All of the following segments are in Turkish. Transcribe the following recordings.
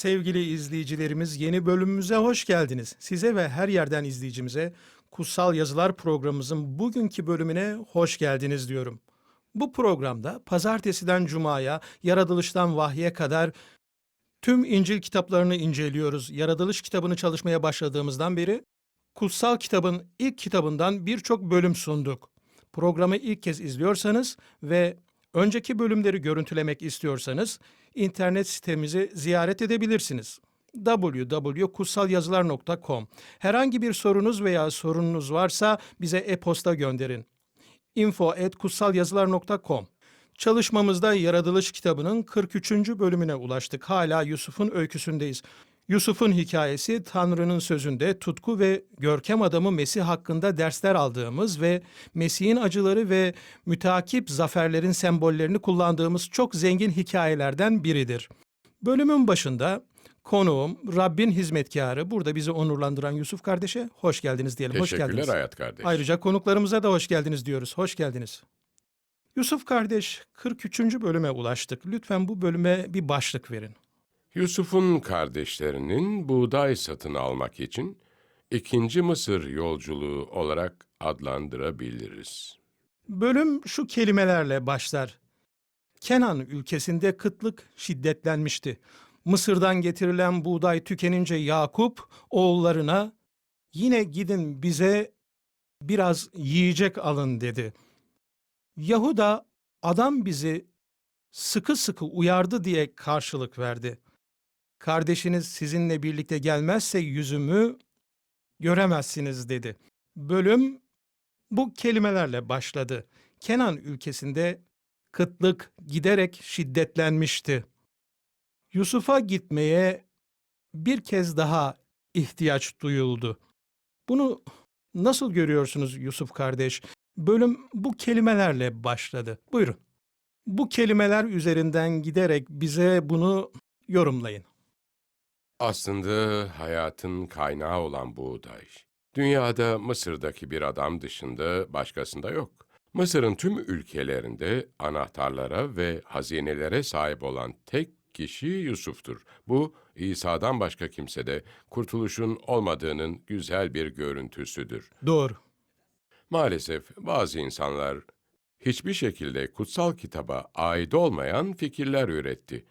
Sevgili izleyicilerimiz yeni bölümümüze hoş geldiniz. Size ve her yerden izleyicimize Kutsal Yazılar programımızın bugünkü bölümüne hoş geldiniz diyorum. Bu programda pazartesiden cumaya, yaratılıştan vahye kadar tüm İncil kitaplarını inceliyoruz. Yaratılış kitabını çalışmaya başladığımızdan beri Kutsal kitabın ilk kitabından birçok bölüm sunduk. Programı ilk kez izliyorsanız ve önceki bölümleri görüntülemek istiyorsanız internet sitemizi ziyaret edebilirsiniz. www.kutsalyazılar.com Herhangi bir sorunuz veya sorununuz varsa bize e-posta gönderin. info@kutsalyazılar.com Çalışmamızda Yaratılış kitabının 43. bölümüne ulaştık. Hala Yusuf'un öyküsündeyiz. Yusuf'un hikayesi Tanrı'nın sözünde tutku ve görkem adamı Mesih hakkında dersler aldığımız ve Mesih'in acıları ve mütakip zaferlerin sembollerini kullandığımız çok zengin hikayelerden biridir. Bölümün başında konuğum Rabbin hizmetkarı burada bizi onurlandıran Yusuf kardeşe hoş geldiniz diyelim. Hoş Teşekkürler geldiniz. Hayat kardeş. Ayrıca konuklarımıza da hoş geldiniz diyoruz. Hoş geldiniz. Yusuf kardeş 43. bölüme ulaştık. Lütfen bu bölüme bir başlık verin. Yusuf'un kardeşlerinin buğday satın almak için ikinci Mısır yolculuğu olarak adlandırabiliriz. Bölüm şu kelimelerle başlar. Kenan ülkesinde kıtlık şiddetlenmişti. Mısır'dan getirilen buğday tükenince Yakup oğullarına yine gidin bize biraz yiyecek alın dedi. Yahuda adam bizi sıkı sıkı uyardı diye karşılık verdi. Kardeşiniz sizinle birlikte gelmezse yüzümü göremezsiniz dedi. Bölüm bu kelimelerle başladı. Kenan ülkesinde kıtlık giderek şiddetlenmişti. Yusuf'a gitmeye bir kez daha ihtiyaç duyuldu. Bunu nasıl görüyorsunuz Yusuf kardeş? Bölüm bu kelimelerle başladı. Buyurun. Bu kelimeler üzerinden giderek bize bunu yorumlayın. Aslında hayatın kaynağı olan buğday. Dünyada Mısır'daki bir adam dışında başkasında yok. Mısır'ın tüm ülkelerinde anahtarlara ve hazinelere sahip olan tek kişi Yusuf'tur. Bu İsa'dan başka kimsede kurtuluşun olmadığının güzel bir görüntüsüdür. Doğru. Maalesef bazı insanlar hiçbir şekilde kutsal kitaba ait olmayan fikirler üretti.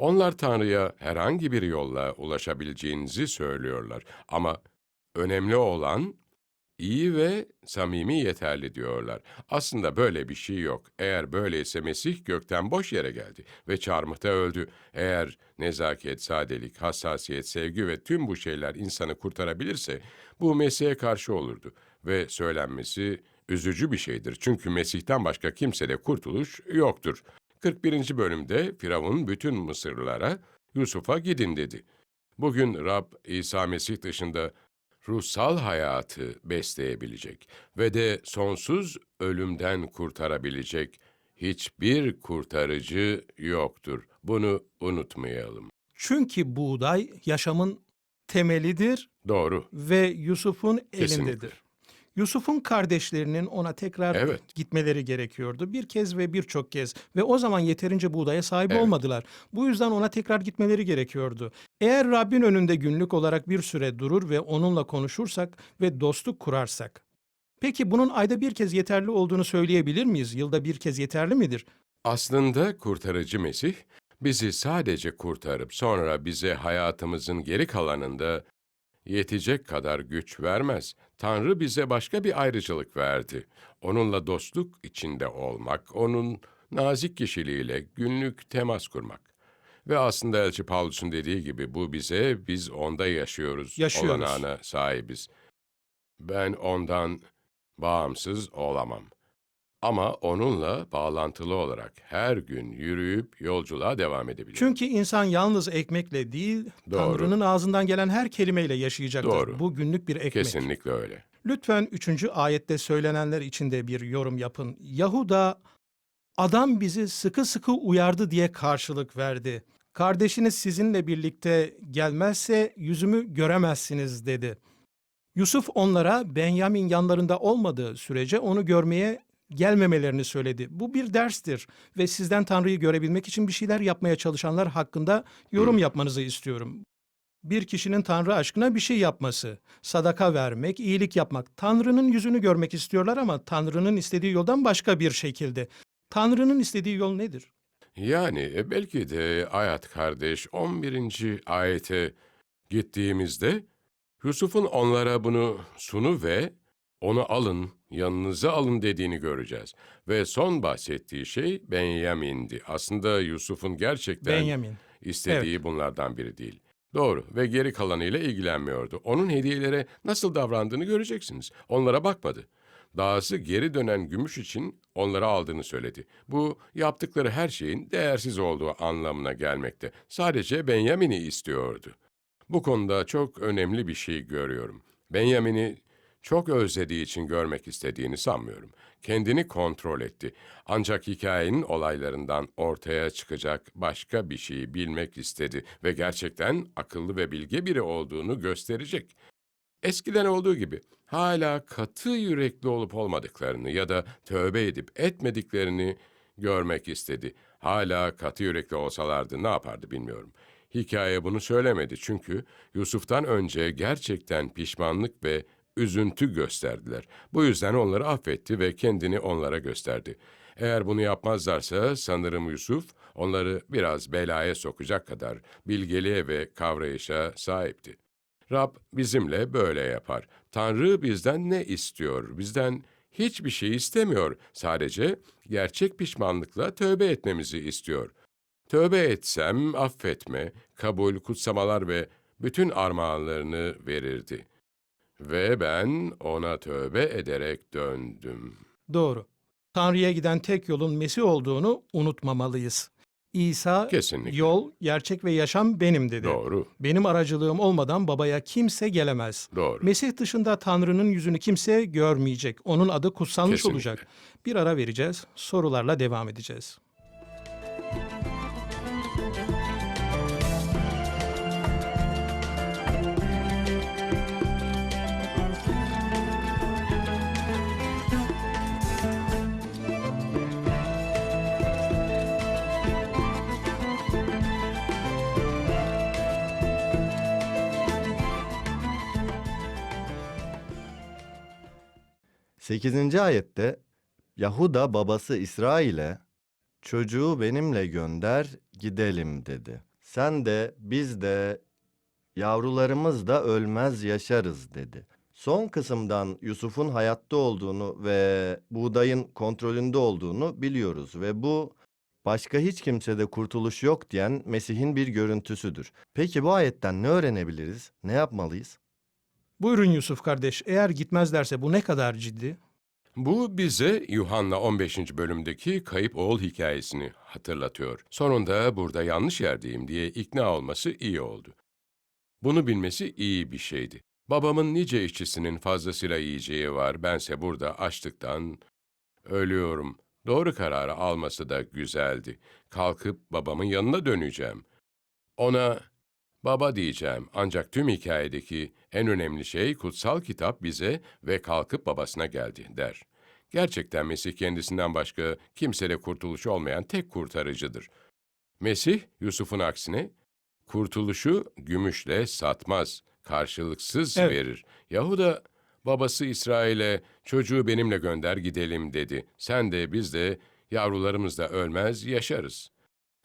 Onlar Tanrı'ya herhangi bir yolla ulaşabileceğinizi söylüyorlar ama önemli olan iyi ve samimi yeterli diyorlar. Aslında böyle bir şey yok. Eğer böyleyse Mesih gökten boş yere geldi ve çarmıhta öldü. Eğer nezaket, sadelik, hassasiyet, sevgi ve tüm bu şeyler insanı kurtarabilirse bu Mesih'e karşı olurdu ve söylenmesi üzücü bir şeydir. Çünkü Mesih'ten başka kimsede kurtuluş yoktur. 41. bölümde Firavun bütün Mısırlılara Yusuf'a gidin dedi. Bugün Rab İsa Mesih dışında ruhsal hayatı besleyebilecek ve de sonsuz ölümden kurtarabilecek hiçbir kurtarıcı yoktur. Bunu unutmayalım. Çünkü buğday yaşamın temelidir Doğru. ve Yusuf'un elindedir. Yusuf'un kardeşlerinin ona tekrar Evet. gitmeleri gerekiyordu. Bir kez ve birçok kez ve o zaman yeterince buğdaya sahip Evet. olmadılar. Bu yüzden ona tekrar gitmeleri gerekiyordu. Eğer Rabbin önünde günlük olarak bir süre durur ve onunla konuşursak ve dostluk kurarsak. Peki bunun ayda bir kez yeterli olduğunu söyleyebilir miyiz? Yılda bir kez yeterli midir? Aslında kurtarıcı Mesih bizi sadece kurtarıp sonra bize hayatımızın geri kalanında yetecek kadar güç vermez. Tanrı bize başka bir ayrıcalık verdi. Onunla dostluk içinde olmak, onun nazik kişiliğiyle günlük temas kurmak. Ve aslında Elçi Paulus'un dediği gibi bu bize biz onda yaşıyoruz, Yaşıyoruz. olanağına sahibiz. Ben ondan bağımsız olamam. Ama onunla bağlantılı olarak her gün yürüyüp yolculuğa devam edebilirim. Çünkü insan yalnız ekmekle değil, Doğru. Tanrı'nın ağzından gelen her kelimeyle yaşayacaktır. Doğru. Bu günlük bir ekmek. Kesinlikle öyle. Lütfen üçüncü ayette söylenenler için de bir yorum yapın. Yahuda adam bizi sıkı sıkı uyardı diye karşılık verdi. Kardeşiniz sizinle birlikte gelmezse yüzümü göremezsiniz dedi. Yusuf onlara Benyamin yanlarında olmadığı sürece onu görmeye gelmemelerini söyledi. Bu bir derstir ve sizden Tanrı'yı görebilmek için bir şeyler yapmaya çalışanlar hakkında yorum yapmanızı istiyorum. Bir kişinin Tanrı aşkına bir şey yapması, sadaka vermek, iyilik yapmak. Tanrı'nın yüzünü görmek istiyorlar ama Tanrı'nın istediği yoldan başka bir şekilde. Tanrı'nın istediği yol nedir? Yani e, belki de Ayat kardeş 11. ayete gittiğimizde Yusuf'un onlara bunu sunu ve onu alın, yanınıza alın dediğini göreceğiz. Ve son bahsettiği şey Benyamin'di. Aslında Yusuf'un gerçekten Benyamin. istediği bunlardan biri değil. Doğru ve geri kalanıyla ilgilenmiyordu. Onun hediyelere nasıl davrandığını göreceksiniz. Onlara bakmadı. Dahası geri dönen gümüş için onlara aldığını söyledi. Bu yaptıkları her şeyin değersiz olduğu anlamına gelmekte. Sadece Benjamin'i istiyordu. Bu konuda çok önemli bir şey görüyorum. Benjamin'i çok özlediği için görmek istediğini sanmıyorum. Kendini kontrol etti. Ancak hikayenin olaylarından ortaya çıkacak başka bir şeyi bilmek istedi ve gerçekten akıllı ve bilge biri olduğunu gösterecek. Eskiden olduğu gibi hala katı yürekli olup olmadıklarını ya da tövbe edip etmediklerini görmek istedi. Hala katı yürekli olsalardı ne yapardı bilmiyorum. Hikaye bunu söylemedi çünkü Yusuf'tan önce gerçekten pişmanlık ve üzüntü gösterdiler. Bu yüzden onları affetti ve kendini onlara gösterdi. Eğer bunu yapmazlarsa sanırım Yusuf onları biraz belaya sokacak kadar bilgeliğe ve kavrayışa sahipti. Rab bizimle böyle yapar. Tanrı bizden ne istiyor? Bizden hiçbir şey istemiyor. Sadece gerçek pişmanlıkla tövbe etmemizi istiyor. Tövbe etsem affetme, kabul, kutsamalar ve bütün armağanlarını verirdi. Ve ben ona tövbe ederek döndüm. Doğru. Tanrı'ya giden tek yolun Mesih olduğunu unutmamalıyız. İsa Kesinlikle. yol, gerçek ve yaşam benim dedi. Doğru, Benim aracılığım olmadan babaya kimse gelemez. doğru. Mesih dışında Tanrı'nın yüzünü kimse görmeyecek. Onun adı kutsanmış Kesinlikle. olacak. Bir ara vereceğiz. Sorularla devam edeceğiz. Sekizinci ayette Yahuda babası İsrail'e çocuğu benimle gönder gidelim dedi. Sen de biz de yavrularımız da ölmez yaşarız dedi. Son kısımdan Yusuf'un hayatta olduğunu ve buğdayın kontrolünde olduğunu biliyoruz ve bu başka hiç kimsede kurtuluş yok diyen Mesih'in bir görüntüsüdür. Peki bu ayetten ne öğrenebiliriz? Ne yapmalıyız? Buyurun Yusuf kardeş. Eğer gitmezlerse bu ne kadar ciddi? Bu bize Yuhanna 15. bölümdeki kayıp oğul hikayesini hatırlatıyor. Sonunda burada yanlış yerdeyim diye ikna olması iyi oldu. Bunu bilmesi iyi bir şeydi. Babamın nice işçisinin fazlasıyla yiyeceği var, bense burada açlıktan ölüyorum. Doğru kararı alması da güzeldi. Kalkıp babamın yanına döneceğim. Ona baba diyeceğim ancak tüm hikayedeki en önemli şey kutsal kitap bize ve kalkıp babasına geldi der. Gerçekten Mesih kendisinden başka kimsede kurtuluş olmayan tek kurtarıcıdır. Mesih, Yusuf'un aksine, kurtuluşu gümüşle satmaz, karşılıksız Evet. verir. Yahuda, babası İsrail'e çocuğu benimle gönder gidelim dedi. Sen de biz de yavrularımız da ölmez yaşarız.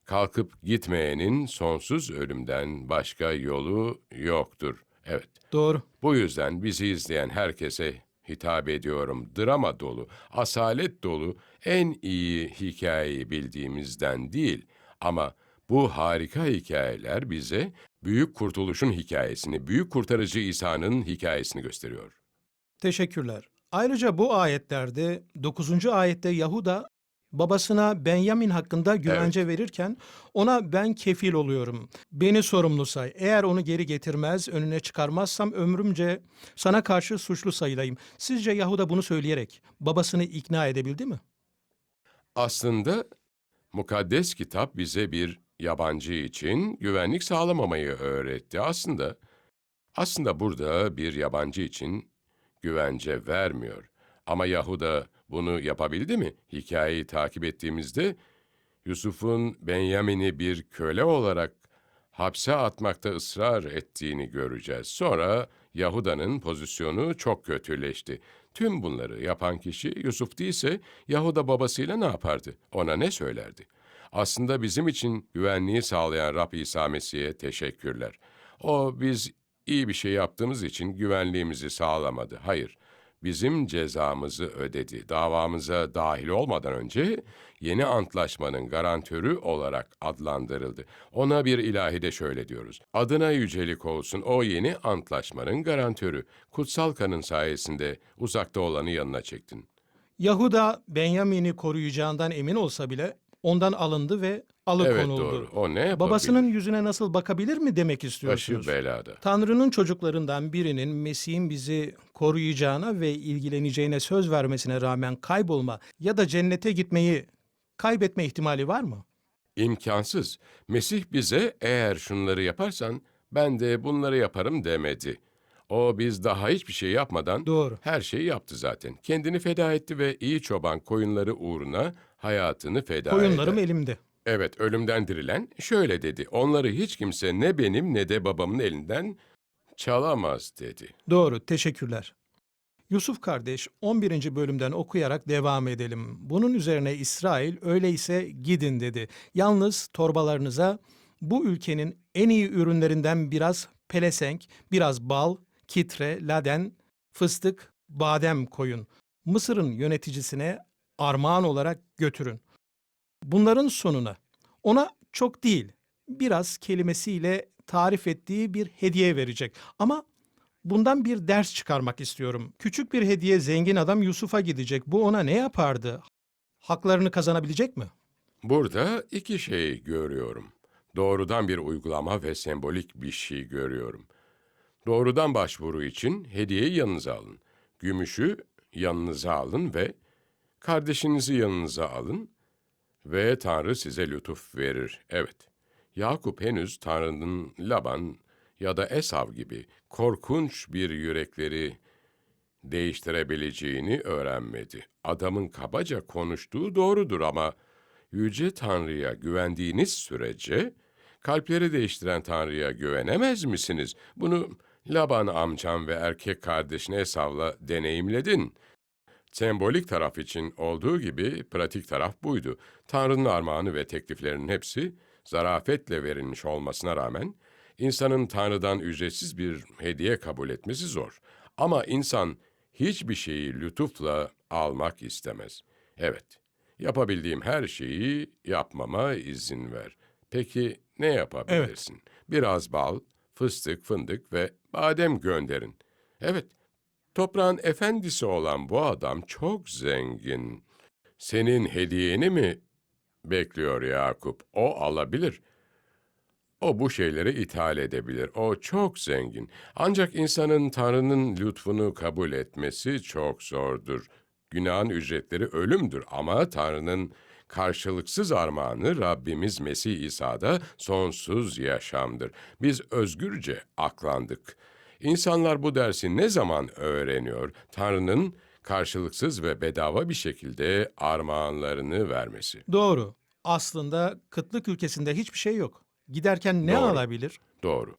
Kalkıp gitmeyenin sonsuz ölümden başka yolu yoktur. Evet. Doğru. Bu yüzden bizi izleyen herkese hitap ediyorum. Drama dolu, asalet dolu, en iyi hikayeyi bildiğimizden değil. Ama bu harika hikayeler bize büyük kurtuluşun hikayesini, büyük kurtarıcı İsa'nın hikayesini gösteriyor. Teşekkürler. Ayrıca bu ayetlerde 9. ayette Yahuda babasına Benyamin hakkında güvence verirken ona ben kefil oluyorum. Beni sorumlu say. Eğer onu geri getirmez, önüne çıkarmazsam ömrümce sana karşı suçlu sayılayım. Sizce Yahuda bunu söyleyerek babasını ikna edebildi mi? Aslında mukaddes kitap bize bir yabancı için güvenlik sağlamamayı öğretti. Aslında aslında burada bir yabancı için güvence vermiyor. Ama Yahuda bunu yapabildi mi? Hikayeyi takip ettiğimizde Yusuf'un Benyamin'i bir köle olarak hapse atmakta ısrar ettiğini göreceğiz. Sonra Yahuda'nın pozisyonu çok kötüleşti. Tüm bunları yapan kişi Yusuf değilse Yahuda babasıyla ne yapardı? Ona ne söylerdi? Aslında bizim için güvenliği sağlayan Rab İsa Mesih'e teşekkürler. O biz iyi bir şey yaptığımız için güvenliğimizi sağlamadı. Hayır, bizim cezamızı ödedi. Davamıza dahil olmadan önce yeni antlaşmanın garantörü olarak adlandırıldı. Ona bir ilahi de şöyle diyoruz. Adına yücelik olsun o yeni antlaşmanın garantörü. Kutsal kanın sayesinde uzakta olanı yanına çektin. Yahuda Benyamin'i koruyacağından emin olsa bile ondan alındı ve alıkonuldu. Evet doğru. O ne yapabilir? Babasının yüzüne nasıl bakabilir mi demek başı istiyorsunuz? belada. Tanrı'nın çocuklarından birinin Mesih'in bizi koruyacağına ve ilgileneceğine söz vermesine rağmen kaybolma ya da cennete gitmeyi kaybetme ihtimali var mı? İmkansız. Mesih bize eğer şunları yaparsan ben de bunları yaparım demedi. O biz daha hiçbir şey yapmadan Doğru. her şeyi yaptı zaten. Kendini feda etti ve iyi çoban koyunları uğruna hayatını feda Koyunlarım eder. elimde. Evet, ölümden dirilen şöyle dedi. Onları hiç kimse ne benim ne de babamın elinden çalamaz dedi. Doğru, teşekkürler. Yusuf kardeş 11. bölümden okuyarak devam edelim. Bunun üzerine İsrail öyleyse gidin dedi. Yalnız torbalarınıza bu ülkenin en iyi ürünlerinden biraz pelesenk, biraz bal, kitre, laden, fıstık, badem koyun. Mısır'ın yöneticisine armağan olarak götürün. Bunların sonuna ona çok değil, biraz kelimesiyle tarif ettiği bir hediye verecek. Ama bundan bir ders çıkarmak istiyorum. Küçük bir hediye zengin adam Yusuf'a gidecek. Bu ona ne yapardı? Haklarını kazanabilecek mi? Burada iki şey görüyorum. Doğrudan bir uygulama ve sembolik bir şey görüyorum. Doğrudan başvuru için hediyeyi yanınıza alın. Gümüşü yanınıza alın ve kardeşinizi yanınıza alın ve Tanrı size lütuf verir. Evet, Yakup henüz Tanrı'nın Laban ya da Esav gibi korkunç bir yürekleri değiştirebileceğini öğrenmedi. Adamın kabaca konuştuğu doğrudur ama Yüce Tanrı'ya güvendiğiniz sürece kalpleri değiştiren Tanrı'ya güvenemez misiniz? Bunu Laban amcam ve erkek kardeşin Esav'la deneyimledin. Sembolik taraf için olduğu gibi pratik taraf buydu. Tanrı'nın armağanı ve tekliflerinin hepsi zarafetle verilmiş olmasına rağmen insanın Tanrı'dan ücretsiz bir hediye kabul etmesi zor. Ama insan hiçbir şeyi lütufla almak istemez. Evet, yapabildiğim her şeyi yapmama izin ver. Peki ne yapabilirsin? Biraz bal, fıstık, fındık ve badem gönderin. Evet, toprağın efendisi olan bu adam çok zengin. Senin hediyeni mi bekliyor Yakup? O alabilir. O bu şeyleri ithal edebilir. O çok zengin. Ancak insanın Tanrı'nın lütfunu kabul etmesi çok zordur. Günahın ücretleri ölümdür ama Tanrı'nın karşılıksız armağanı Rabbimiz Mesih İsa'da sonsuz yaşamdır. Biz özgürce aklandık. İnsanlar bu dersi ne zaman öğreniyor? Tanrı'nın karşılıksız ve bedava bir şekilde armağanlarını vermesi. Doğru. Aslında kıtlık ülkesinde hiçbir şey yok. Giderken ne Doğru. alabilir? Doğru.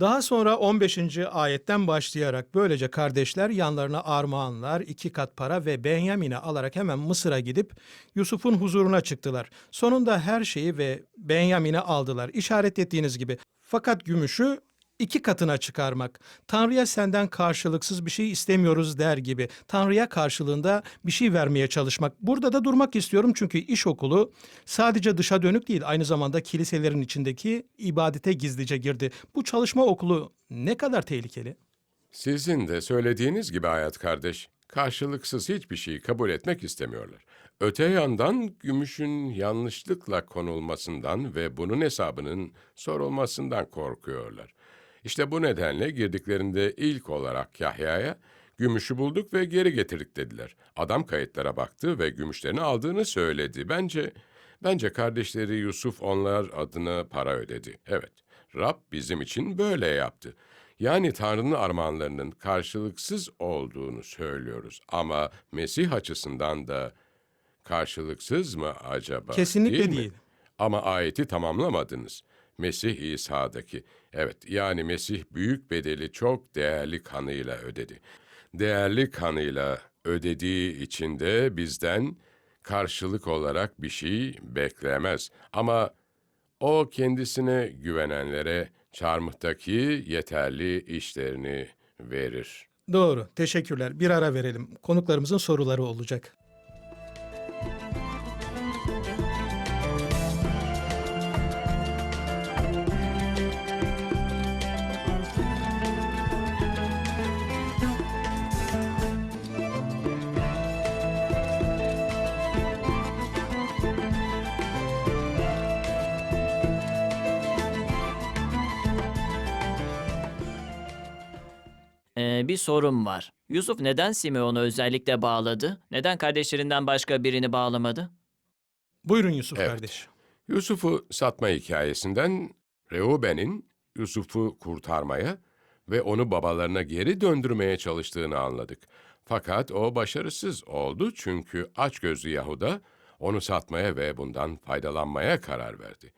Daha sonra 15. ayetten başlayarak böylece kardeşler yanlarına armağanlar, iki kat para ve Benyamin'i alarak hemen Mısır'a gidip Yusuf'un huzuruna çıktılar. Sonunda her şeyi ve Benyamin'i aldılar. İşaret ettiğiniz gibi. Fakat gümüşü iki katına çıkarmak. Tanrı'ya senden karşılıksız bir şey istemiyoruz der gibi. Tanrı'ya karşılığında bir şey vermeye çalışmak. Burada da durmak istiyorum çünkü iş okulu sadece dışa dönük değil aynı zamanda kiliselerin içindeki ibadete gizlice girdi. Bu çalışma okulu ne kadar tehlikeli? Sizin de söylediğiniz gibi hayat kardeş, karşılıksız hiçbir şeyi kabul etmek istemiyorlar. Öte yandan gümüşün yanlışlıkla konulmasından ve bunun hesabının sorulmasından korkuyorlar. İşte bu nedenle girdiklerinde ilk olarak Yahya'ya gümüşü bulduk ve geri getirdik dediler. Adam kayıtlara baktı ve gümüşlerini aldığını söyledi. Bence bence kardeşleri Yusuf onlar adına para ödedi. Evet, Rab bizim için böyle yaptı. Yani Tanrı'nın armağanlarının karşılıksız olduğunu söylüyoruz. Ama Mesih açısından da karşılıksız mı acaba? Kesinlikle mi? değil. Ama ayeti tamamlamadınız. Mesih İsa'daki. Evet, yani Mesih büyük bedeli çok değerli kanıyla ödedi. Değerli kanıyla ödediği için de bizden karşılık olarak bir şey beklemez. Ama o kendisine güvenenlere çarmıhtaki yeterli işlerini verir. Doğru. Teşekkürler. Bir ara verelim. Konuklarımızın soruları olacak. Ee, bir sorum var. Yusuf neden Simeon'u özellikle bağladı? Neden kardeşlerinden başka birini bağlamadı? Buyurun Yusuf Evet. kardeş. Yusuf'u satma hikayesinden Reuben'in Yusuf'u kurtarmaya ve onu babalarına geri döndürmeye çalıştığını anladık. Fakat o başarısız oldu çünkü açgözlü Yahuda onu satmaya ve bundan faydalanmaya karar verdi.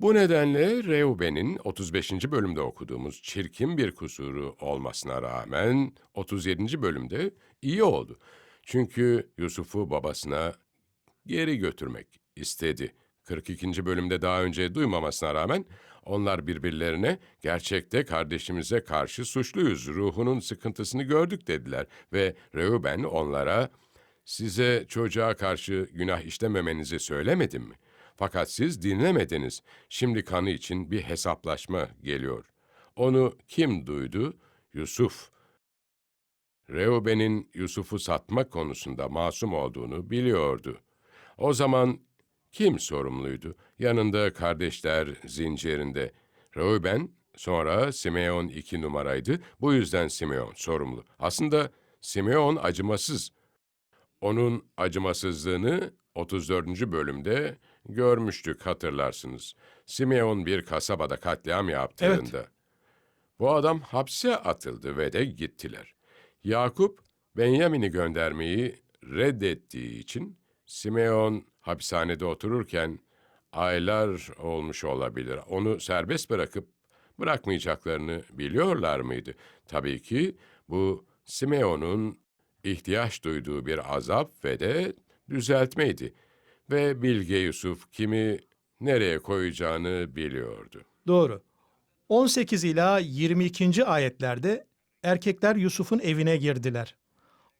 Bu nedenle Reuben'in 35. bölümde okuduğumuz çirkin bir kusuru olmasına rağmen 37. bölümde iyi oldu. Çünkü Yusuf'u babasına geri götürmek istedi. 42. bölümde daha önce duymamasına rağmen onlar birbirlerine gerçekte kardeşimize karşı suçluyuz, ruhunun sıkıntısını gördük dediler ve Reuben onlara size çocuğa karşı günah işlememenizi söylemedim mi? Fakat siz dinlemediniz. Şimdi kanı için bir hesaplaşma geliyor. Onu kim duydu? Yusuf. Reuben'in Yusuf'u satmak konusunda masum olduğunu biliyordu. O zaman kim sorumluydu? Yanında kardeşler zincirinde. Reuben, sonra Simeon iki numaraydı. Bu yüzden Simeon sorumlu. Aslında Simeon acımasız. Onun acımasızlığını 34. bölümde görmüştük hatırlarsınız. Simeon bir kasabada katliam yaptığında. Bu adam hapse atıldı ve de gittiler. Yakup, Benyamin'i göndermeyi reddettiği için Simeon hapishanede otururken aylar olmuş olabilir. Onu serbest bırakıp bırakmayacaklarını biliyorlar mıydı? Tabii ki bu Simeon'un ihtiyaç duyduğu bir azap ve de düzeltmeydi. Ve Bilge Yusuf kimi nereye koyacağını biliyordu. Doğru. 18 ila 22. ayetlerde erkekler Yusuf'un evine girdiler.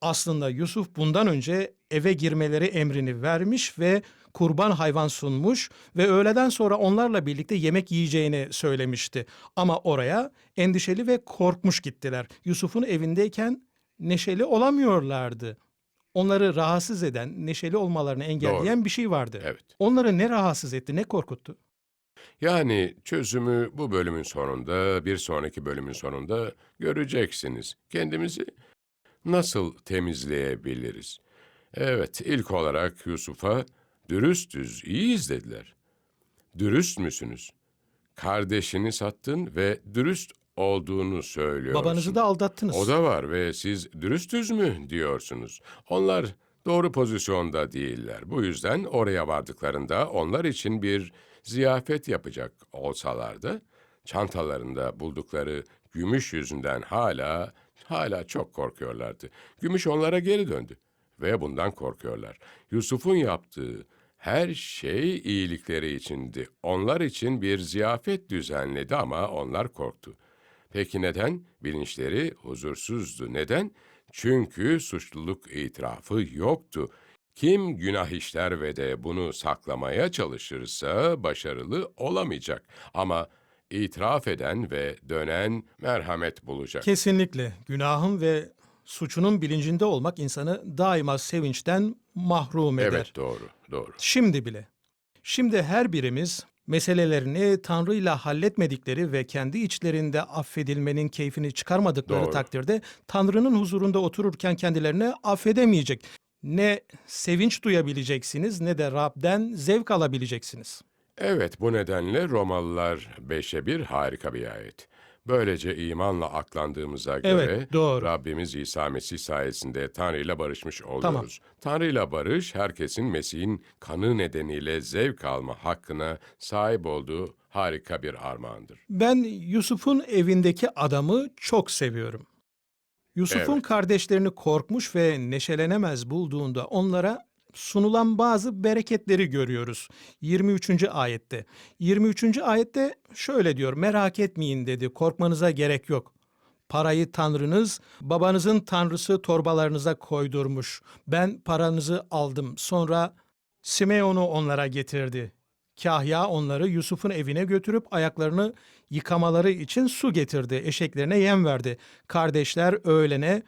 Aslında Yusuf bundan önce eve girmeleri emrini vermiş ve kurban hayvan sunmuş ve öğleden sonra onlarla birlikte yemek yiyeceğini söylemişti. Ama oraya endişeli ve korkmuş gittiler. Yusuf'un evindeyken neşeli olamıyorlardı. Onları rahatsız eden, neşeli olmalarını engelleyen bir şey vardı. Evet. Onları ne rahatsız etti, ne korkuttu? Yani çözümü bu bölümün sonunda, bir sonraki bölümün sonunda göreceksiniz. Kendimizi nasıl temizleyebiliriz? Evet, ilk olarak Yusuf'a dürüstüz, iyiyiz dediler. Dürüst müsünüz? Kardeşini sattın ve dürüst olduğunu söylüyorsun. Babanızı da aldattınız. O da var ve siz dürüstüz mü diyorsunuz. Onlar doğru pozisyonda değiller. Bu yüzden oraya vardıklarında onlar için bir ziyafet yapacak olsalar da çantalarında buldukları gümüş yüzünden hala hala çok korkuyorlardı. Gümüş onlara geri döndü ve bundan korkuyorlar. Yusuf'un yaptığı her şey iyilikleri içindi. Onlar için bir ziyafet düzenledi ama onlar korktu. Peki neden? Bilinçleri huzursuzdu. Neden? Çünkü suçluluk itirafı yoktu. Kim günah işler ve de bunu saklamaya çalışırsa başarılı olamayacak. Ama itiraf eden ve dönen merhamet bulacak. Kesinlikle günahın ve suçunun bilincinde olmak insanı daima sevinçten mahrum eder. Evet doğru, doğru. Şimdi bile. Şimdi her birimiz meselelerini Tanrı ile halletmedikleri ve kendi içlerinde affedilmenin keyfini çıkarmadıkları Doğru. takdirde Tanrı'nın huzurunda otururken kendilerini affedemeyecek. Ne sevinç duyabileceksiniz ne de Rab'den zevk alabileceksiniz. Evet, bu nedenle Romalılar 5'e 1 harika bir ayet. Böylece imanla aklandığımıza Evet, göre doğru. Rabbimiz İsa Mesih sayesinde Tanrı ile barışmış oluyoruz. Tanrı ile barış herkesin Mesih'in kanı nedeniyle zevk alma hakkına sahip olduğu harika bir armağandır. Ben Yusuf'un evindeki adamı çok seviyorum. Yusuf'un Evet. kardeşlerini korkmuş ve neşelenemez bulduğunda onlara sunulan bazı bereketleri görüyoruz. 23. ayette. 23. ayette şöyle diyor: Merak etmeyin dedi. Korkmanıza gerek yok. Parayı Tanrınız, babanızın Tanrısı torbalarınıza koydurmuş. Ben paranızı aldım. Sonra Simeon'u onlara getirdi. Kahya onları Yusuf'un evine götürüp ayaklarını yıkamaları için su getirdi. Eşeklerine yem verdi. Kardeşler öğlene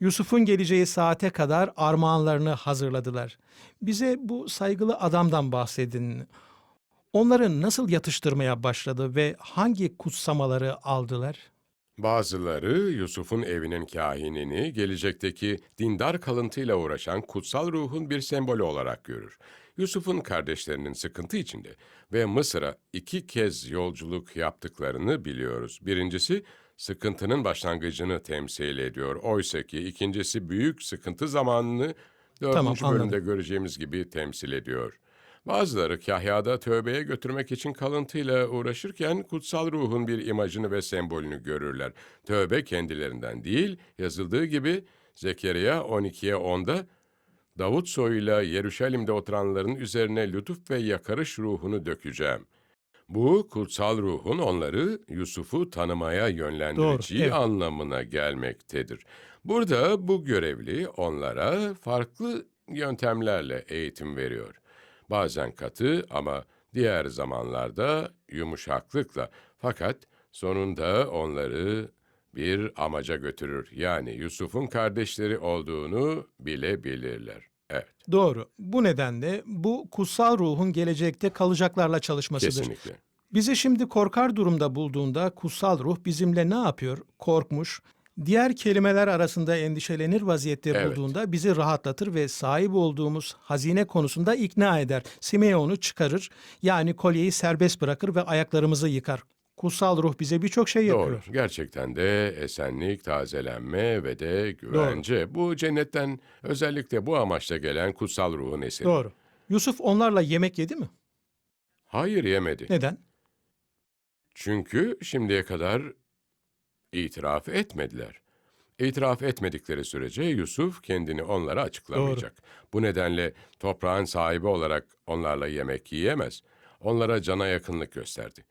Yusuf'un geleceği saate kadar armağanlarını hazırladılar. Bize bu saygılı adamdan bahsedin. Onları nasıl yatıştırmaya başladı ve hangi kutsamaları aldılar? Bazıları Yusuf'un evinin kahinini gelecekteki dindar kalıntıyla uğraşan kutsal ruhun bir sembolü olarak görür. Yusuf'un kardeşlerinin sıkıntı içinde ve Mısır'a iki kez yolculuk yaptıklarını biliyoruz. Birincisi sıkıntının başlangıcını temsil ediyor. Oysa ki ikincisi büyük sıkıntı zamanını dördüncü Tamam, bölümde göreceğimiz gibi temsil ediyor. Bazıları kahyada tövbeye götürmek için kalıntıyla uğraşırken kutsal ruhun bir imajını ve sembolünü görürler. Tövbe kendilerinden değil, yazıldığı gibi Zekeriya 12'ye 10'da Davut soyuyla Yeruşalim'de oturanların üzerine lütuf ve yakarış ruhunu dökeceğim. Bu kutsal ruhun onları Yusuf'u tanımaya yönlendireceği evet. anlamına gelmektedir. Burada bu görevli onlara farklı yöntemlerle eğitim veriyor. Bazen katı ama diğer zamanlarda yumuşaklıkla. Fakat sonunda onları bir amaca götürür. Yani Yusuf'un kardeşleri olduğunu bilebilirler. Evet, Doğru. Bu nedenle bu kutsal ruhun gelecekte kalacaklarla çalışmasıdır. kesinlikle. Bizi şimdi korkar durumda bulduğunda kutsal ruh bizimle ne yapıyor? Korkmuş, diğer kelimeler arasında endişelenir vaziyette Evet. bulduğunda bizi rahatlatır ve sahip olduğumuz hazine konusunda ikna eder. Simeon'u çıkarır, yani kolyeyi serbest bırakır ve ayaklarımızı yıkar. Kutsal ruh bize birçok şey Doğru. yapıyor. Gerçekten de esenlik, tazelenme ve de güvence. Bu cennetten özellikle bu amaçla gelen kutsal ruhun eseri. Doğru. Yusuf onlarla yemek yedi mi? Hayır yemedi. Neden? Çünkü şimdiye kadar itiraf etmediler. İtiraf etmedikleri sürece Yusuf kendini onlara açıklamayacak. Bu nedenle toprağın sahibi olarak onlarla yemek yiyemez. Onlara cana yakınlık gösterdi.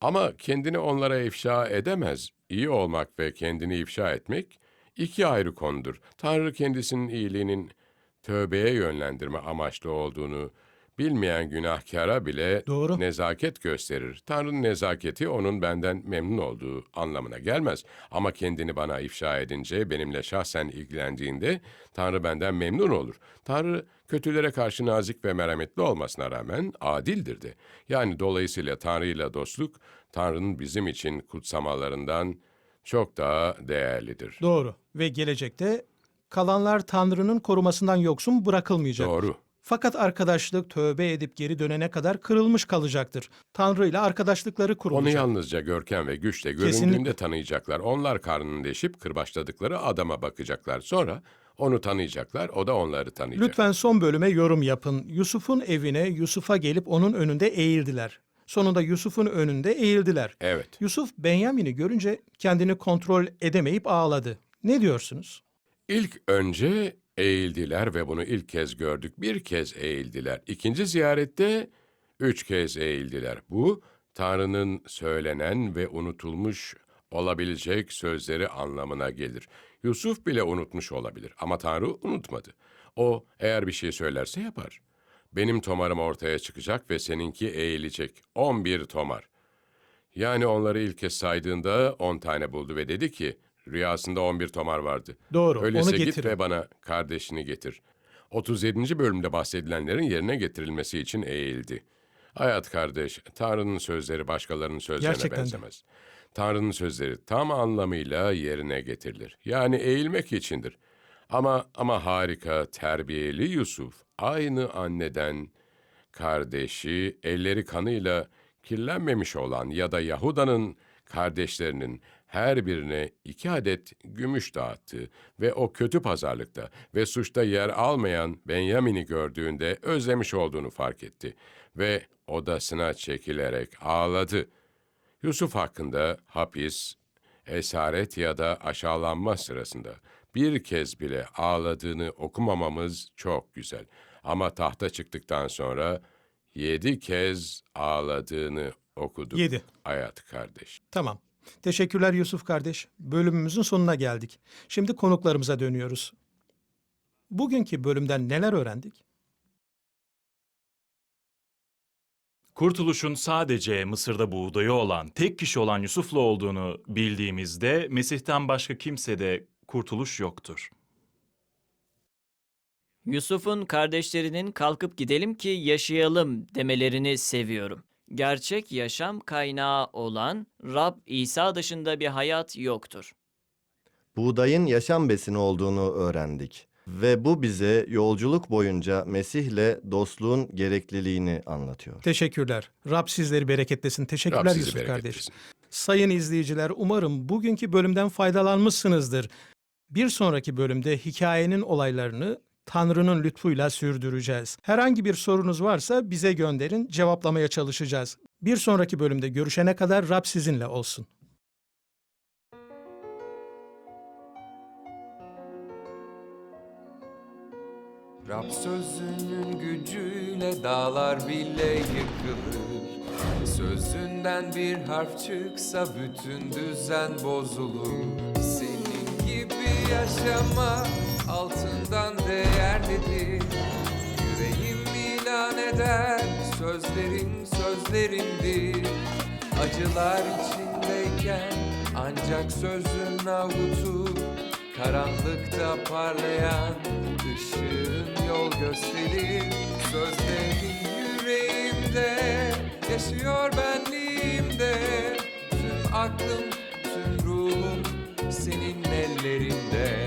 Ama kendini onlara ifşa edemez. İyi olmak ve kendini ifşa etmek iki ayrı konudur. Tanrı kendisinin iyiliğinin tövbeye yönlendirme amaçlı olduğunu bilmeyen günahkara bile Doğru. nezaket gösterir. Tanrı'nın nezaketi onun benden memnun olduğu anlamına gelmez. Ama kendini bana ifşa edince, benimle şahsen ilgilendiğinde Tanrı benden memnun olur. Tanrı kötülere karşı nazik ve merhametli olmasına rağmen adildir de. Yani dolayısıyla Tanrı ile dostluk, Tanrı'nın bizim için kutsamalarından çok daha değerlidir. Doğru. Ve gelecekte kalanlar Tanrı'nın korumasından yoksun bırakılmayacak. Doğru. Fakat arkadaşlık tövbe edip geri dönene kadar kırılmış kalacaktır. Tanrı ile arkadaşlıkları Onu kurulacak. yalnızca görkem ve güçle göründüğünde Kesinlikle. tanıyacaklar. Onlar karnını deşip kırbaçladıkları adama bakacaklar. Sonra onu tanıyacaklar, o da onları tanıyacak. Lütfen son bölüme yorum yapın. Yusuf'un evine Yusuf'a gelip onun önünde eğildiler. Sonunda Yusuf'un önünde eğildiler. Evet. Yusuf Benyamin'i görünce kendini kontrol edemeyip ağladı. Ne diyorsunuz? İlk önce eğildiler ve bunu ilk kez gördük. Bir kez eğildiler. İkinci ziyarette üç kez eğildiler. Bu Tanrı'nın söylenen ve unutulmuş olabilecek sözleri anlamına gelir. Yusuf bile unutmuş olabilir ama Tanrı unutmadı. O eğer bir şey söylerse yapar. Benim tomarım ortaya çıkacak ve seninki eğilecek. 11 tomar. Yani onları ilk kez saydığında 10 tane buldu ve dedi ki rüyasında 11 tomar vardı. Doğru, Öyleyse onu git getirin. ve bana kardeşini getir. 37. bölümde bahsedilenlerin yerine getirilmesi için eğildi. Hayat kardeş, Tanrı'nın sözleri başkalarının sözlerine Gerçekten de. benzemez. Tanrı'nın sözleri tam anlamıyla yerine getirilir. Yani eğilmek içindir. Ama ama harika, terbiyeli Yusuf aynı anneden kardeşi elleri kanıyla kirlenmemiş olan ya da Yahuda'nın kardeşlerinin her birine iki adet gümüş dağıttı ve o kötü pazarlıkta ve suçta yer almayan Benyamin'i gördüğünde özlemiş olduğunu fark etti ve odasına çekilerek ağladı. Yusuf hakkında hapis, esaret ya da aşağılanma sırasında bir kez bile ağladığını okumamamız çok güzel. Ama tahta çıktıktan sonra yedi kez ağladığını okuduk. Yedi. Hayat kardeş. Tamam. Teşekkürler Yusuf kardeş. Bölümümüzün sonuna geldik. Şimdi konuklarımıza dönüyoruz. Bugünkü bölümden neler öğrendik? Kurtuluşun sadece Mısır'da buğdayı olan, tek kişi olan Yusuf'la olduğunu bildiğimizde Mesih'ten başka kimsede kurtuluş yoktur. Yusuf'un kardeşlerinin kalkıp gidelim ki yaşayalım demelerini seviyorum. Gerçek yaşam kaynağı olan Rab İsa dışında bir hayat yoktur. Buğdayın yaşam besini olduğunu öğrendik. Ve bu bize yolculuk boyunca Mesih'le dostluğun gerekliliğini anlatıyor. Teşekkürler. Rab sizleri bereketlesin. Teşekkürler Rab sizi Yusuf kardeş. bereketlesin. Sayın izleyiciler umarım bugünkü bölümden faydalanmışsınızdır. Bir sonraki bölümde hikayenin olaylarını Tanrı'nın lütfuyla sürdüreceğiz. Herhangi bir sorunuz varsa bize gönderin, cevaplamaya çalışacağız. Bir sonraki bölümde görüşene kadar Rab sizinle olsun. Rab sözünün gücüyle dağlar bile yıkılır Sözünden bir harf çıksa bütün düzen bozulur Senin gibi yaşamak altından değerlidir. Yüreğim ilan eder sözlerin sözlerimdir. Acılar içindeyken ancak sözün avutur Karanlıkta parlayan ışığın yol gösterir Sözlerin yüreğimde yaşıyor benliğimde. Tüm aklım, tüm ruhum senin ellerinde